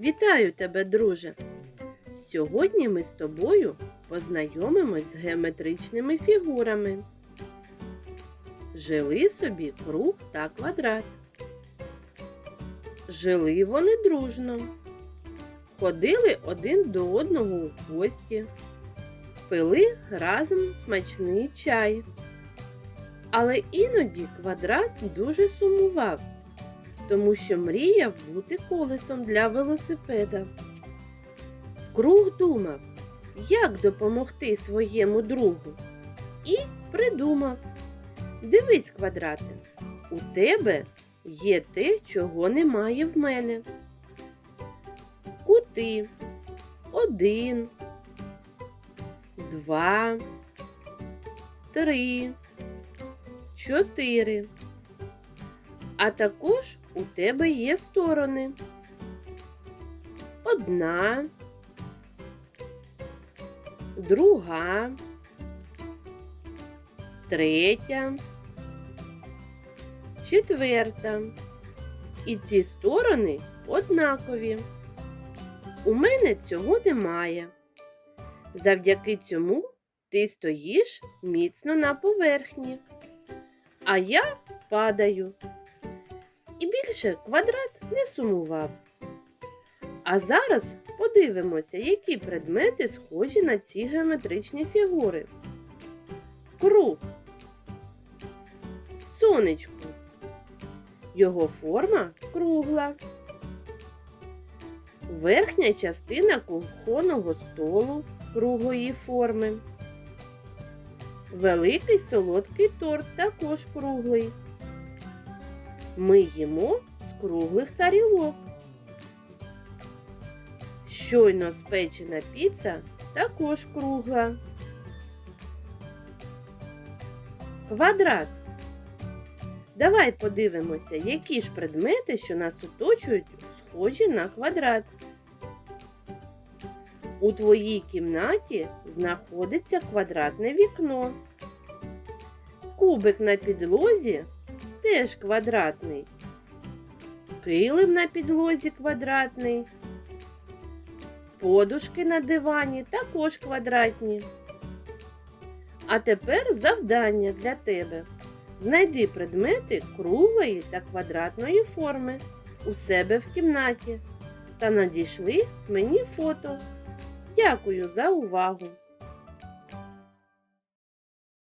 Вітаю тебе, друже! Сьогодні ми з тобою познайомимось з геометричними фігурами. Жили собі круг та квадрат. Жили вони дружно. Ходили один до одного у гості, пили разом смачний чай. Але іноді квадрат дуже сумував тому що мріяв бути колесом для велосипеда. Круг думав, як допомогти своєму другу, і придумав. Дивись, квадрате, у тебе є те, чого немає в мене. Кути один, два, три, чотири. А також у тебе є сторони. Одна, друга, третя, четверта. І ці сторони однакові. У мене цього немає. Завдяки цьому ти стоїш міцно на поверхні, а я падаю. Більше квадрат не сумував. А зараз подивимося, які предмети схожі на ці геометричні фігури. Круг. Сонечко. Його форма кругла. Верхня частина кухонного столу круглої форми. Великий солодкий торт також круглий. Ми їмо з круглих тарілок. Щойно спечена піца також кругла. Квадрат. Давай подивимося, які ж предмети, що нас оточують, схожі на квадрат. У твоїй кімнаті знаходиться квадратне вікно. Кубик на підлозі теж квадратний. Килим на підлозі квадратний. Подушки на дивані також квадратні. А тепер завдання для тебе. Знайди предмети круглої та квадратної форми у себе в кімнаті та надійшли мені фото. Дякую за увагу!